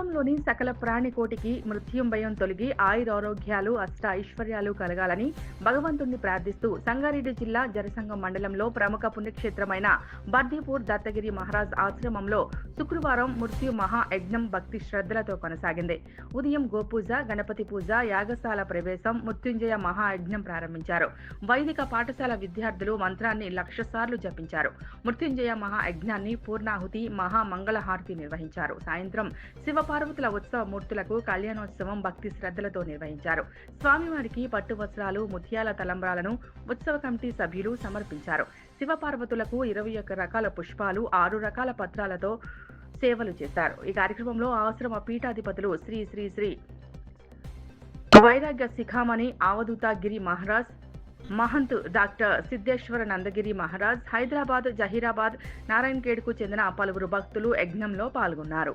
లోకంలోని సకల ప్రాణికోటికి మృత్యుం భయం తొలగి ఆయురారోగ్యాలు అష్ట ఐశ్వర్యాలు కలగాలని భగవంతుణ్ణి ప్రార్థిస్తూ సంగారెడ్డి జిల్లా జనసంఘం మండలంలో ప్రముఖ పుణ్యక్షేత్రమైన బర్దీపూర్ దత్తగిరి మహారాజ్ ఆశ్రమంలో శుక్రవారం మృత్యు మహా యజ్ఞం భక్తి శ్రద్ధలతో కొనసాగింది. ఉదయం గోపూజ గణపతి పూజ యాగశాల ప్రవేశం మృత్యుంజయ మహాయజ్ఞం ప్రారంభించారు. వైదిక పాఠశాల విద్యార్థులు మంత్రాన్ని లక్ష సార్లు జపించారు. మృత్యుంజయ మహాయజ్ఞాన్ని పూర్ణాహుతి మహామంగళహారతి నిర్వహించారు. సాయంత్రం శివ పార్వతుల ఉత్సవ మూర్తులకు కళ్యాణోత్సవం భక్తి శ్రద్ధలతో నిర్వహించారు. స్వామివారికి పట్టు వస్త్రాలు ముత్యాల తలంబ్రాలను ఉత్సవ కమిటీ సభ్యులు సమర్పించారు. శివపార్వతులకు ఇరవై ఒక్క రకాల పుష్పాలు ఆరు రకాల పత్రాలతో సేవలు చేశారు. ఈ కార్యక్రమంలో ఆశ్రమ పీఠాధిపతులు శ్రీ శ్రీ శ్రీ వైరాగ్య శిఖామణి అవధూత గిరి మహారాజ్ మహంత్ డాక్టర్ సిద్ధేశ్వర నందగిరి మహారాజ్ హైదరాబాద్ జహీరాబాద్ నారాయణఖేడ్కు చెందిన పలువురు భక్తులు యజ్ఞంలో పాల్గొన్నారు.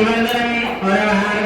రామహేత